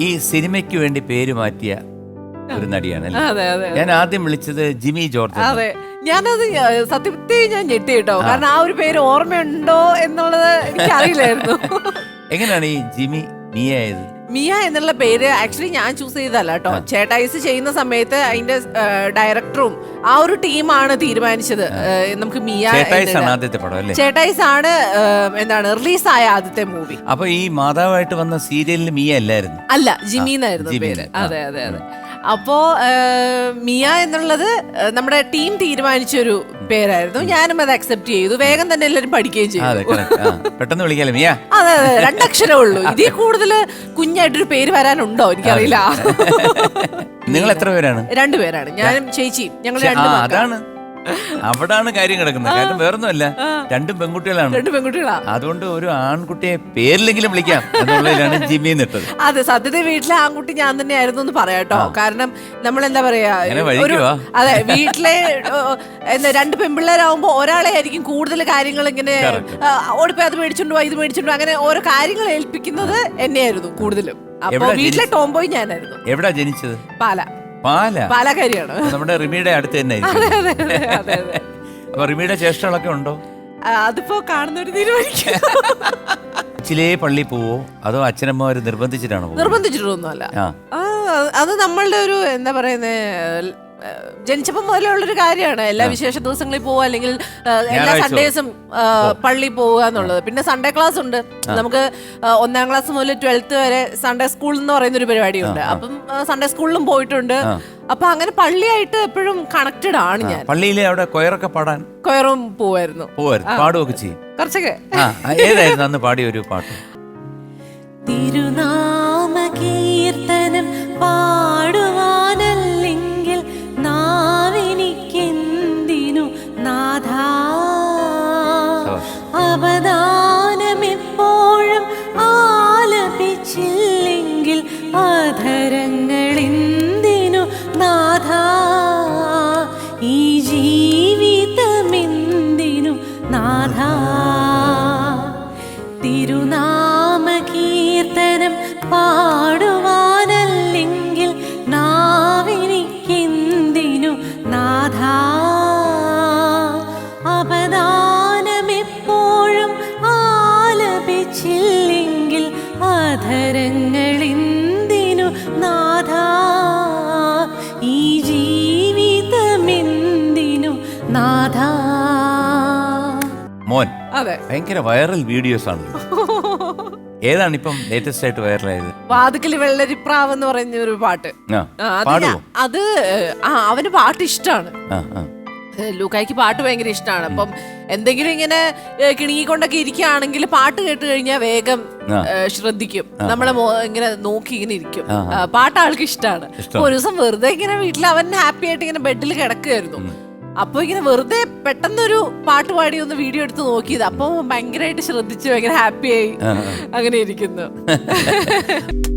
ഈ സിനിമയ്ക്ക് വേണ്ടി പേര് മാറ്റിയ ഒരു നടിയാണ് ഞാൻ ആദ്യം വിളിച്ചത് ജിമി ജോർജ് അതെ. ഞാനത് ഞ- സത്യത്തെ ഞാൻ ഞെട്ടി കേട്ടോ കാരണം ആ ഒരു പേര് ഓർമ്മയുണ്ടോ എന്നുള്ളത് എനിക്ക് അറിയില്ലായിരുന്നു എങ്ങനെയാണ് ഈ ജിമി മിയായത് മിയ എന്നുള്ള പേര് ആക്ച്വലി ഞാൻ ചൂസ് ചെയ്തതല്ല കേട്ടോ. ചേട്ടായിസ് ചെയ്യുന്ന സമയത്ത് അതിന്റെ ഡയറക്ടറും ആ ഒരു ടീമാണ് തീരുമാനിച്ചത്. നമുക്ക് മിയ ചേട്ടായിസ് ആണ് എന്താണ് റിലീസ് ആയ ആദ്യത്തെ മൂവി അപ്പൊ ഈ മാതാവായിട്ട് വന്ന സീരിയലിൽ മിയ അല്ലായിരുന്നു? അല്ല ജിമീന്നായിരുന്നു പേര്. അതെ അതെ അതെ. അപ്പോ ഏഹ്, മിയ എന്നുള്ളത് നമ്മുടെ ടീം തീരുമാനിച്ചൊരു പേരായിരുന്നു. ഞാനും അത് അക്സെപ്റ്റ് ചെയ്തു. വേഗം തന്നെ എല്ലാവരും പഠിക്കുകയും ചെയ്തു. പെട്ടെന്ന് വിളിക്കാലോ മിയ? അതെ അതെ രണ്ടക്ഷരമേ ഉള്ളൂ. ഇതിൽ കൂടുതൽ കുഞ്ഞായിട്ടൊരു പേര് വരാനുണ്ടോ എനിക്കറിയില്ല. നിങ്ങൾ എത്ര പേരാണ്? രണ്ടുപേരാണ് ഞാനും ചേച്ചിയും. ഞങ്ങൾ അതാണ്. അവിടാണ് കാര്യം കിടക്കുന്നത്. കാരണം വേറൊന്നുമല്ല. രണ്ടും പെൺകുട്ടികളാണ്. രണ്ട് പെൺകുട്ടികളാ. അതുകൊണ്ട് ഒരു ആൺകുട്ടിയെ പേരിലെങ്കിലും വിളിക്കാം എന്നുള്ളതിലാണ് ജിമ്മി നിട്ടത്. അതെ സത്യത്തിൽ വീട്ടിലെ ആൺകുട്ടി ഞാൻ തന്നെ ആയിരുന്നു എന്ന് പറയാട്ടോ കാരണം നമ്മൾ എന്താ പറയാ ഒരു അതെ വീട്ടിലെ എന്താ രണ്ട് പെൺപിള്ളേരാകുമ്പോ ഒരാളെ ആയിരിക്കും കൂടുതൽ കാര്യങ്ങൾ ഇങ്ങനെ ഓടിപ്പോ ഓടിപ്പോയി അത് മേടിച്ചോണ്ട് ഇത് മേടിച്ചോണ്ട് അങ്ങനെ ഓരോ കാര്യങ്ങൾ ഏൽപ്പിക്കുന്നത് എന്നെയായിരുന്നു കൂടുതലും. അപ്പൊ വീട്ടിലെ ടോംബോയ് ഞാനായിരുന്നു. എവിടാ ജനിച്ചത്? പാല. പാല. പാലക്കാരിയാണ്. നമ്മുടെ റിമിയുടെ അടുത്ത് തന്നെ അപ്പൊ റിമിയുടെ ചേഷ്ടകളൊക്കെ ഉണ്ടോ? അതിപ്പോ കാണുന്നൊരു തീരുമാനിക്കും. ചിലേ പള്ളി പോവോ? അതോ അച്ഛനമ്മമാര് നിർബന്ധിച്ചിട്ടാണോ? നിർബന്ധിച്ചിട്ടൊന്നുമല്ല. അത് നമ്മളുടെ ഒരു എന്താ പറയുന്നേ ജനിച്ചപ്പം മുതലുള്ളൊരു കാര്യമാണ്. എല്ലാ വിശേഷ ദിവസങ്ങളിൽ പോവുക അല്ലെങ്കിൽ എല്ലാ സൺഡേസും പള്ളി പോവുക എന്നുള്ളത്. പിന്നെ സൺഡേ ക്ലാസ് ഉണ്ട്. നമുക്ക് ഒന്നാം ക്ലാസ് മുതൽ ട്വൽത്ത് വരെ സൺഡേ സ്കൂൾ എന്ന് പറയുന്ന ഒരു പരിപാടിയുണ്ട് അപ്പം സൺഡേ സ്കൂളിലും പോയിട്ടുണ്ട്. അപ്പൊ അങ്ങനെ പള്ളിയായിട്ട് എപ്പോഴും കണക്റ്റഡ് ആണ് ഞാൻ. പള്ളിയിലെ അവിടെ കൊയറൊക്കെ പാടാൻ? കൊയറും പോവായിരുന്നു. പാടുകയൊക്കെ ചെയ്യും. കുറച്ചൊക്കെ. ഏതായിരുന്നു അന്ന് പാടിയ ഒരു പാട്ട്? തിരുനാമ കീർത്തനം പാടുവാനല്ലെങ്കിൽ മോൻ അതെ. ഭയങ്കര വൈറൽ വീഡിയോസ് ആണ്. ഏതാണ് ഇപ്പം ലേറ്റസ്റ്റ് ആയിട്ട് വൈറലായത് വാതുക്കലി വെള്ളരിപ്രാവ് എന്ന് പറയുന്ന ഒരു പാട്ട്. പാടുവോ? അത് ആ അവന് പാട്ട് ഇഷ്ടമാണ് ലൂക്കായ്ക്ക് പാട്ട് ഭയങ്കര ഇഷ്ടമാണ് അപ്പം എന്തെങ്കിലും ഇങ്ങനെ കിണുങ്ങിക്കൊണ്ടൊക്കെ ഇരിക്കുകയാണെങ്കിൽ പാട്ട് കേട്ട് കഴിഞ്ഞാൽ വേഗം ശ്രദ്ധിക്കും. നമ്മളെ ഇങ്ങനെ നോക്കി ഇങ്ങനെ ഇരിക്കും. പാട്ട് ആൾക്ക് ഇഷ്ടമാണ് ഇഷ്ടമാണ്. ഒരു ദിവസം വെറുതെ ഇങ്ങനെ വീട്ടിൽ അവൻ ഹാപ്പി ആയിട്ട് ഇങ്ങനെ ബെഡിൽ കിടക്കുകയായിരുന്നു അപ്പൊ ഇങ്ങനെ വെറുതെ പെട്ടെന്നൊരു പാട്ട് പാടി ഒന്ന് വീഡിയോ എടുത്ത് നോക്കിയത്. അപ്പൊ ഭയങ്കരമായിട്ട് ശ്രദ്ധിച്ചു ഭയങ്കര ഹാപ്പിയായി. അങ്ങനെ ഇരിക്കുന്നു.